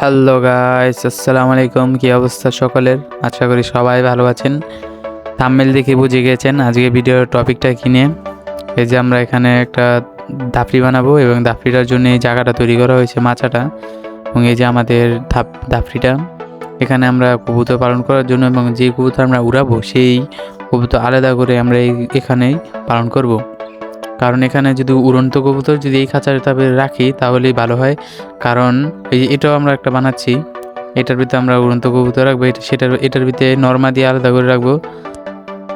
Hello guys আসসালামু আলাইকুম কি অবস্থা সকলের? আশা করি সবাই ভালো আছেন। থাম্বনেল দেখে বুঝে গেছেন আজকে ভিডিওর টপিকটা কিনে এই যে আমরা এখানে একটা দাফরি বানাবো এবং দাফরিটার জন্য এই জায়গাটা তৈরি করা হয়েছে, মাচাটা। এবং এই যে আমাদের ধাপ, দাফরিটা। এখানে আমরা কবুতর পালন করার জন্য এবং যে কবুতর আমরা উড়াবো, সেই কবুতর আলাদা করে আমরা এখানেই পালন করব। কারণ এখানে যদি উড়ন্ত কবুতর যদি এই খাঁচার তারপরে রাখি, তাহলেই ভালো হয়। কারণ এই এটাও আমরা একটা বানাচ্ছি। এটার ভিতরে আমরা উড়ন্ত কবুতর রাখব। এটা সেটার, এটার ভিতরে নর্মা দিয়ে আলাদা করে রাখব।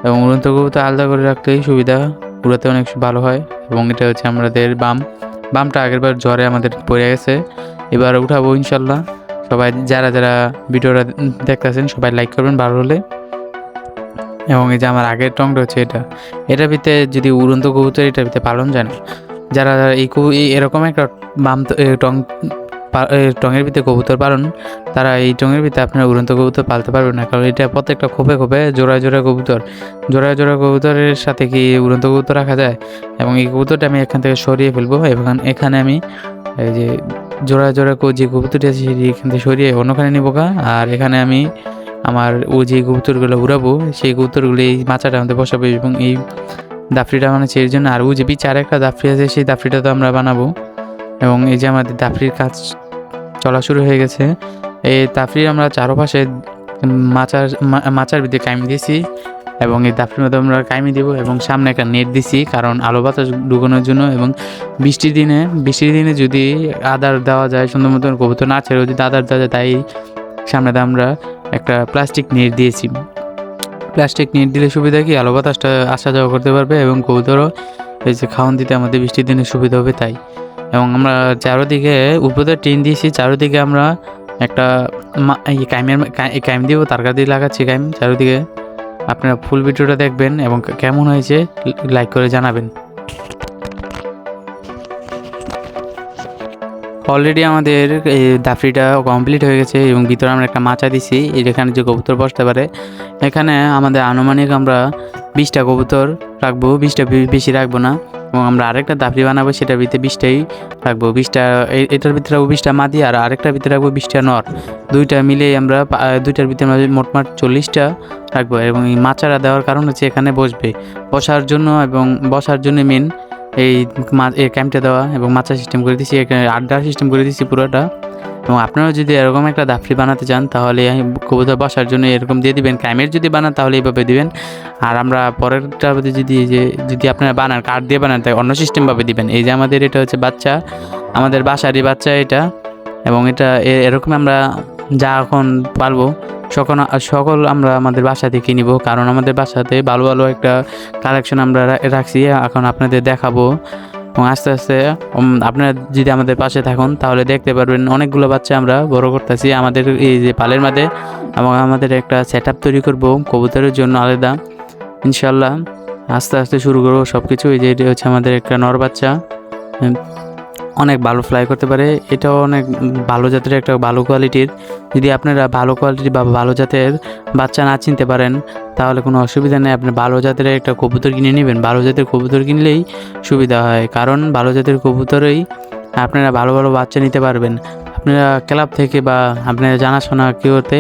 এবং উড়ন্ত কবুতর আলাদা করে রাখতেই সুবিধা, উড়াতে অনেক ভালো হয়। এবং এটা হচ্ছে আমাদের বাম, বামটা আগেরবার জ্বরে আমাদের পড়ে গেছে। এবার উঠাবো ইনশাল্লাহ। সবাই যারা যারা ভিডিওটা দেখতেছেন, সবাই লাইক করবেন ভালো হলে। এবং এই যে আমার আগের টংটা হচ্ছে এটা। এটার ভিতরে যদি উড়ন্ত কবুতর এটার ভিতরে পালন যায় না। যারা এই এরকম একটা বাম টং টঙের ভিতরে কবুতর পালন, তারা এই টঙের ভিতরে আপনারা উড়ন্ত কবুতর পালতে পারবেন না। কারণ এটা প্রত্যেকটা খোপে খোপে জোড়া জোড়া কবুতর। জোড়া জোড়া কবুতরের সাথে কি উড়ন্ত কবুতর রাখা যায়? এবং এই কবুতরটা আমি এখান থেকে সরিয়ে ফেলব। এবং এখানে আমি এই যে জোড়া জোড়া যে কবুতরটি আছে সেটি এখান থেকে সরিয়ে অন্যখানে নিবো গা। আর এখানে আমি আমার ও যে কবুতরগুলো উড়াবো, সেই কবুতরগুলো এই মাচাটার মধ্যে বসাবো এবং এই দাফরিটা বানাচ্ছি। এর জন্য আর ও যে পিছে আরেকটা দাফরি আছে, সেই দাফরিটা তো আমরা বানাবো। এবং এই যে আমাদের দাফরির কাজ চলা শুরু হয়ে গেছে। এই দাফরির আমরা চারপাশে মাচার মাচার ভিতরে কাইম দিয়েছি এবং এই দাফরির মধ্যে আমরা কাইমি দিব এবং সামনে একটা নেট দিছি, কারণ আলো বাতাস ঢুকানোর জন্য এবং বৃষ্টির দিনে বৃষ্টির দিনে যদি আদার দেওয়া যায়, সুন্দর মতন কবুতর না ছেড়েও যদি আদার দেওয়া যায়, তাই সামনে আমরা একটা প্লাস্টিক নেট দিয়েছি। প্লাস্টিক নেট দিলে সুবিধা কি? আলো বাতাসটা আসা যাওয়া করতে পারবে এবং কবুতরও এই যে খাওয়ান দিতে আমাদের বৃষ্টির দিনে সুবিধা হবে তাই। এবং আমরা চারোদিকে, উপরে টিন দিয়েছি, চারোদিকে আমরা একটা কাইমের কাইম দিব, তারকা দিয়ে লাগাচ্ছি কাইম চারোদিকে। আপনারা ফুল ভিডিওটা দেখবেন এবং কেমন হয়েছে লাইক করে জানাবেন। অলরেডি আমাদের দাফরিটা কমপ্লিট হয়ে গেছে এবং ভিতরে আমরা একটা মাচা দিছি এখানে যে কবুতর বসতে পারে। এখানে আমাদের আনুমানিক আমরা বিশটা কবুতর রাখব, বিশটা বেশি রাখব না। এবং আমরা আরেকটা দাফরি বানাবো সেটার ভিতরে বিশটাই রাখব। বিশটা এটার ভিতরে রাখব বিশটা মাদি আর আরেকটার ভিতরে রাখব বিশটা নর। দুইটা মিলে আমরা দুইটার ভিতরে আমরা মোটমাট চল্লিশটা রাখব। এবং এই মাচারা দেওয়ার কারণ হচ্ছে এখানে বসবে। বসার জন্য এবং বসার জন্য মেন এই এই ক্যাম্পটা দেওয়া এবং মাচা সিস্টেম করে এখানে আড্ডা সিস্টেম করে দিচ্ছি পুরোটা। এবং আপনারা যদি এরকম একটা দাফরি বানাতে চান, তাহলে কবুতর বসার জন্য এরকম দিয়ে দিবেন। ক্যামের যদি বানান, তাহলে এইভাবে দিবেন। আর আমরা পরেরটার মধ্যে যদি, যে, যদি আপনারা বানান কাঠ দিয়ে বানান তাই অন্য সিস্টেমভাবে দিবেন। এই যে আমাদের এটা হচ্ছে বাচ্চা, আমাদের বাসারই বাচ্চা এটা। এবং এটা এরকম আমরা যা এখন পালবো সকল সকল আমরা আমাদের বাসা থেকে নিব, কারণ আমাদের বাসাতে ভালো ভালো একটা কালেকশন আমরা রাখছি, এখন আপনাদের দেখাবো। এবং আস্তে আস্তে আপনারা যদি আমাদের পাশে থাকুন, তাহলে দেখতে পারবেন অনেকগুলো বাচ্চা আমরা বড় করতেছি। আমাদের এই যে পালের মাঝে এবং আমাদের একটা সেট তৈরি করব, কবুতরের জন্য আলাদা। ইনশাল্লাহ আস্তে আস্তে শুরু করব সব কিছু এই যে হচ্ছে আমাদের একটা নর বাচ্চা। অনেক ভালো ফ্লাই করতে পারে। এটাও অনেক ভালো জাতের একটা ভালো কোয়ালিটির যদি আপনারা ভালো কোয়ালিটির বা ভালো জাতের বাচ্চা না চিনতে পারেন, তাহলে কোনো অসুবিধা নেই। আপনি ভালো জাতের একটা কবুতর কিনে নেবেন। ভালো জাতের কবুতর কিনলেই সুবিধা হয়। কারণ ভালো জাতের কবুতরেই আপনারা ভালো ভালো বাচ্চা নিতে পারবেন। আপনারা ক্লাব থেকে বা আপনারা জানাশোনা কেউতে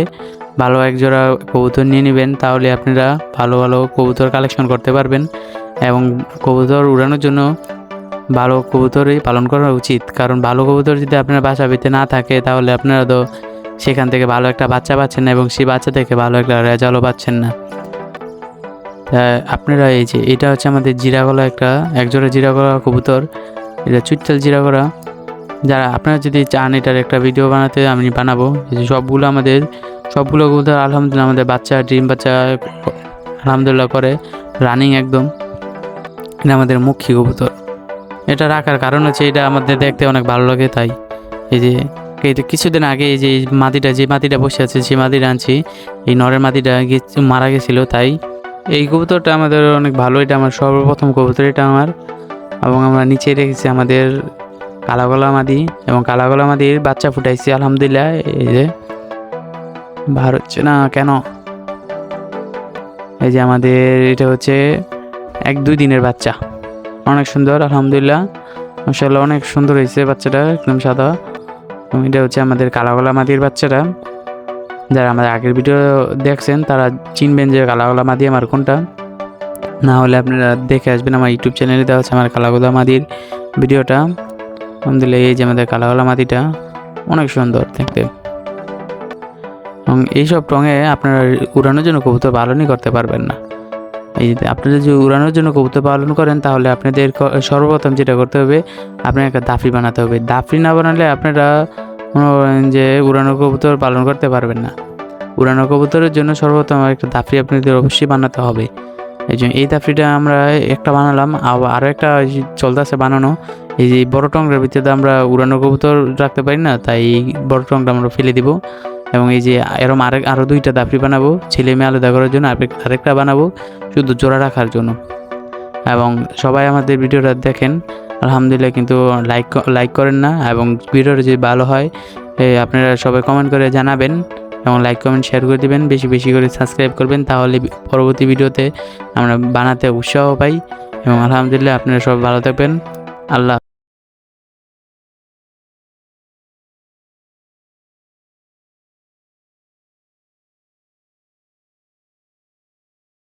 ভালো এক জোড়া কবুতর নিয়ে নেবেন, তাহলে আপনারা ভালো ভালো কবুতর কালেকশন করতে পারবেন। এবং কবুতর উড়ানোর জন্য ভালো কবুতরই পালন করা উচিত। কারণ ভালো কবুতর যদি আপনার বাসা ভিতরে না থাকে, তাহলে আপনারা তো সেখান থেকে ভালো একটা বাচ্চা পাচ্ছেন না এবং সেই বাচ্চা থেকে ভালো একটা রেজাল্টও পাচ্ছেন না। আপনারা এই যে, এটা হচ্ছে আমাদের জিরাগলা একটা, একজোড়া জিরাগলা কবুতর। এটা চুইতাল জিরাগলা। যারা আপনারা যদি চান এটার একটা ভিডিও বানাতে, আমি বানাবো। সবগুলো আমাদের, সবগুলো কবুতর আলহামদুলিল্লাহ আমাদের বাচ্চা, ডিম বাচ্চা, আলহামদুলিল্লাহ করে, রানিং একদম। এটা আমাদের মুখী কবুতর। এটা রাখার কারণ হচ্ছে এটা আমাদের দেখতে অনেক ভালো লাগে, তাই। এই যে এটা কিছুদিন আগে এই যে এই মাটিটা, যে মাটিটা বসে আছে সেই মাটিটা আনছি এই নরের মাটিটা মারা গেছিল, তাই। এই কবুতরটা আমাদের অনেক ভালো, এটা আমার সর্বপ্রথম কবুতর, এটা আমার। এবং আমরা নিচে রেখেছি আমাদের কালাগলা মাদি, এবং কালাগলা মাদির বাচ্চা ফুটাইছি, আলহামদুলিল্লাহ। এই যে, বার হচ্ছে না কেন? এই যে আমাদের, এটা হচ্ছে এক দুই দিনের বাচ্চা। অনেক সুন্দর, আলহামদুলিল্লাহ। মাসাল্লাহ অনেক সুন্দর হয়েছে বাচ্চাটা, একদম সাদা। এবং এটা হচ্ছে আমাদের কালাগোলা মাদির বাচ্চাটা। যারা আমাদের আগের ভিডিও দেখছেন, তারা চিনবেন যে কালাগোলা মাদি আমার কোনটা। না হলে আপনারা দেখে আসবেন আমার ইউটিউব চ্যানেলে, দেওয়া আছে আমার কালাগোলা মাদির ভিডিওটা। আলহামদুলিল্লাহ, এই যে আমাদের কালাগোলা মাদিটা, অনেক সুন্দর দেখতে। এবং এইসব টঙে আপনারা উড়ানোর জন্য কবুতর পালনই করতে পারবেন না। এই আপনারা যদি উড়ানোর জন্য কবুতর পালন করেন, তাহলে আপনাদের সর্বপ্রথম যেটা করতে হবে আপনার একটা দাফরি বানাতে হবে। দাফরি না বানালে আপনারা যে উড়ানো কবুতর পালন করতে পারবেন না। উড়ানো কবুতরের জন্য সর্বপ্রথম একটা দাফরি আপনাদের অবশ্যই বানাতে হবে। এই জন্য এই দাফরিটা আমরা একটা বানালাম আরও একটা চলতেছে বানানো। এই যে বড় টংটার ভিতরে আমরা উড়ানো কবুতর রাখতে পারি না, তাই বড় টংটা আমরা ফেলে দিব। এবং এই যে এরম আরেক আরও দুইটা দাফরি বানাবো, ছেলে মেয়ে আলাদা করার জন্য আরেক- আরেকটা বানাবো, শুধু জোড়া রাখার জন্য। এবং সবাই আমাদের ভিডিওটা দেখেন, আলহামদুলিল্লাহ কিন্তু লাইক লাইক করেন না, এবং ভিডিওটা যদি ভালো হয় আপনারা সবাই কমেন্ট করে জানাবেন, এবং লাইক কমেন্ট শেয়ার করে দিবেন, বেশি বেশি করে সাবস্ক্রাইব করবেন, তাহলে পরবর্তী ভিডিওতে আমরা বানাতে উৎসাহ পাই, এবং আলহামদুলিল্লাহ আপনারা সব ভালো থাকবেন, আল্লাহ